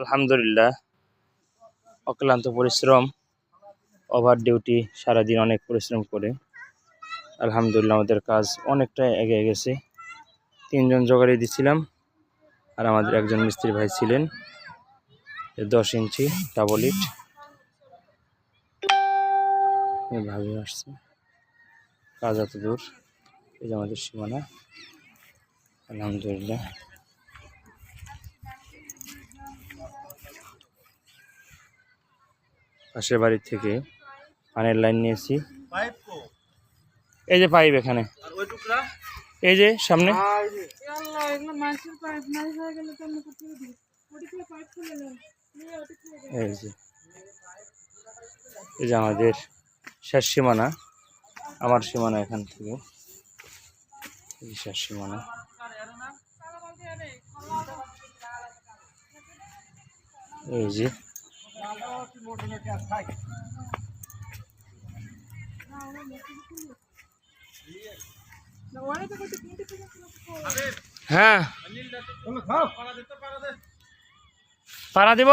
আলহামদুলিল্লাহ। অক্লান্ত পরিশ্রম ওভার ডিউটি সারাদিন অনেক পরিশ্রম করে। আলহামদুলিল্লাহ, আমাদের কাজ অনেকটা এগিয়ে গেছে। তিনজন জোগাড়ি দিছিলাম, আর আমাদের একজন মিস্ত্রি ভাই ছিলেন দশ ইঞ্চি ডাবল ইট ভাবে আসছে। কাজ এত দূর, এই যে আমাদের সীমানা। আলহামদুলিল্লাহ। পাশের বাড়ির থেকে পানের লাইন নিয়েছি। এই যে পাইপ এখানে। এই যে সামনে। এই যে। এই যে আমাদের শেষ সীমানা, আমার সীমানা এখান থেকে। শেষ সীমানা। এই যে। হ্যাঁ। পারা দেব?